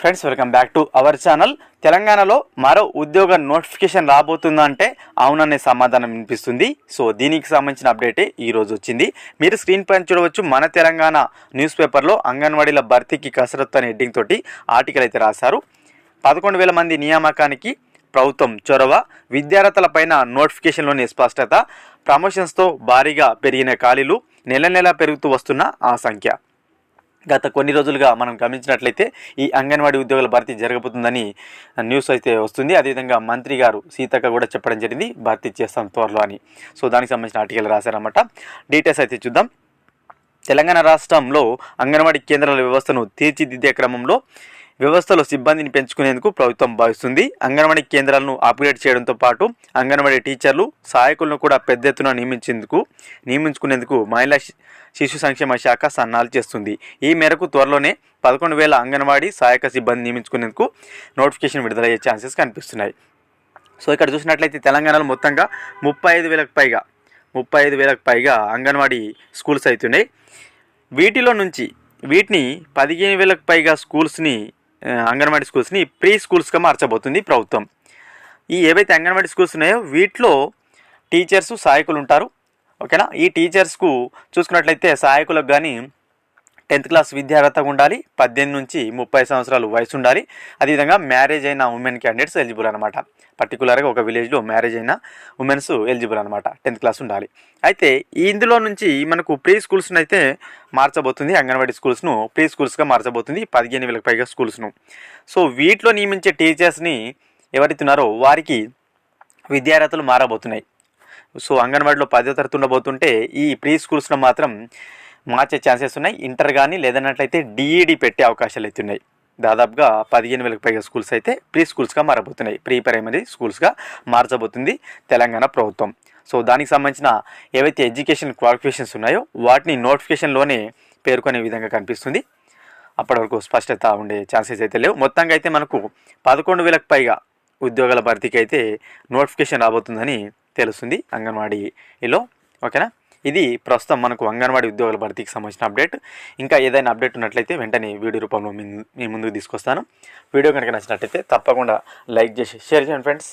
Friends welcome back to our channel తెలంగాణలో మరో ఉద్యోగ నోటిఫికేషన్ రాబోతుందంటే అవుననే సమాధానం వినిపిస్తుంది. సో దీనికి సంబంధించిన అప్డేటే ఈరోజు వచ్చింది. మీరు స్క్రీన్ పైన చూడవచ్చు మన తెలంగాణ న్యూస్ పేపర్లో అంగన్వాడీల భర్తీకి కసరత్తు అనే హెడ్డింగ్ తోటి ఆర్టికల్ అయితే రాశారు. పదకొండు వేల మంది నియామకానికి ప్రభుత్వం చొరవ. విద్యార్థులపైన నోటిఫికేషన్లోని స్పష్టత. ప్రమోషన్స్తో భారీగా పెరిగిన ఖాళీలు. నెల నెల పెరుగుతూ వస్తున్న ఆ సంఖ్య. గత కొన్ని రోజులుగా మనం గమనించినట్లయితే ఈ అంగన్వాడీ ఉద్యోగుల భర్తీ జరగబోతుందని న్యూస్ అయితే వస్తుంది. అదేవిధంగా మంత్రి గారు సీతక్క కూడా చెప్పడం జరిగింది. భర్తీ చేస్తాం త్వరలో అని. సో దానికి సంబంధించిన ఆర్టికల్ రాశారన్నమాట. డీటెయిల్స్ అయితే చూద్దాం. తెలంగాణ రాష్ట్రంలో అంగన్వాడీ కేంద్రాల వ్యవస్థను తీర్చిదిద్దే క్రమంలో వ్యవస్థలో సిబ్బందిని పెంచుకునేందుకు ప్రభుత్వం భావిస్తుంది. అంగన్వాడీ కేంద్రాలను అప్గ్రేడ్ చేయడంతో పాటు అంగన్వాడీ టీచర్లు సహాయకులను కూడా పెద్ద ఎత్తున నియమించేందుకు నియమించుకునేందుకు మహిళా శి- శిశు సంక్షేమ శాఖ సన్నాలు చేస్తుంది. ఈ మేరకు త్వరలోనే పదకొండు వేల అంగన్వాడీ సహాయక సిబ్బంది నియమించుకునేందుకు నోటిఫికేషన్ విడుదలయ్యే ఛాన్సెస్ కనిపిస్తున్నాయి. సో ఇక్కడ చూసినట్లయితే తెలంగాణలో మొత్తంగా ముప్పై ఐదు వేలకు పైగా ముప్పై ఐదు వేలకు పైగా అంగన్వాడీ స్కూల్స్ అవుతున్నాయి. వీటిలో నుంచి వీటిని పదిహేను వేలకు పైగా స్కూల్స్ని అంగన్వాడీ స్కూల్స్ని ప్రీ స్కూల్స్గా మార్చబోతుంది ప్రభుత్వం. ఈ ఏవైతే అంగన్వాడీ స్కూల్స్ ఉన్నాయో వీటిలో టీచర్స్ సహాయకులు ఉంటారు. ఓకేనా? ఈ టీచర్స్కు చూసుకున్నట్లయితే సహాయకులకు కానీ టెన్త్ క్లాస్ విద్యార్హతగా ఉండాలి పద్దెనిమిది నుంచి ముప్పై సంవత్సరాలు వయసు ఉండాలి. అదేవిధంగా మ్యారేజ్ అయిన ఉమెన్ క్యాండిడేట్స్ ఎలిజిబుల్ అనమాట పర్టికులర్గా ఒక విలేజ్లో మ్యారేజ్ అయిన ఉమెన్స్ ఎలిజిబుల్ అనమాట టెన్త్ క్లాస్ ఉండాలి. అయితే ఇందులో నుంచి మనకు ప్రీ స్కూల్స్ను అయితే మార్చబోతుంది అంగన్వాడీ స్కూల్స్ను. ప్రీ స్కూల్స్గా మార్చబోతుంది పదిహేను వేలకు పైగా స్కూల్స్ను. సో వీటిలో నియమించే టీచర్స్ని ఎవరైతే ఉన్నారో వారికి విద్యార్హతలు మారబోతున్నాయి. సో అంగన్వాడీలో పదో తరగతి ఉండబోతుంటే ఈ ప్రీ స్కూల్స్లో మాత్రం మార్చే ఛాన్సెస్ ఉన్నాయి. ఇంటర్ కానీ లేదన్నట్లయితే డిఈడి పెట్టే అవకాశాలు అయితే ఉన్నాయి. దాదాపుగా పదిహేను వేలకు పైగా స్కూల్స్ అయితే ప్రీ స్కూల్స్గా మారబోతున్నాయి. ప్రీ ప్రైమరీ స్కూల్స్గా మార్చబోతుంది తెలంగాణ ప్రభుత్వం. సో దానికి సంబంధించిన ఏవైతే ఎడ్యుకేషన్ క్వాలిఫికేషన్స్ ఉన్నాయో వాటిని నోటిఫికేషన్లోనే పేర్కొనే విధంగా కనిపిస్తుంది. అప్పటి వరకు స్పష్టత ఉండే ఛాన్సెస్ అయితే లేవు. మొత్తంగా అయితే మనకు పదకొండు వేలకు పైగా ఉద్యోగాల భర్తీకి అయితే నోటిఫికేషన్ రాబోతుందని తెలుస్తుంది అంగన్వాడీలో. ఓకేనా? ఇది ప్రస్తుతం మనకు అంగన్వాడీ ఉద్యోగుల భర్తీకి సంబంధించిన అప్డేట్. ఇంకా ఏదైనా అప్డేట్ ఉన్నట్లయితే వెంటనే వీడియో రూపంలో మీ ముందుకు తీసుకొస్తాను. వీడియో కనుక నచ్చినట్లయితే తప్పకుండా లైక్ చేసి షేర్ చేయండి ఫ్రెండ్స్.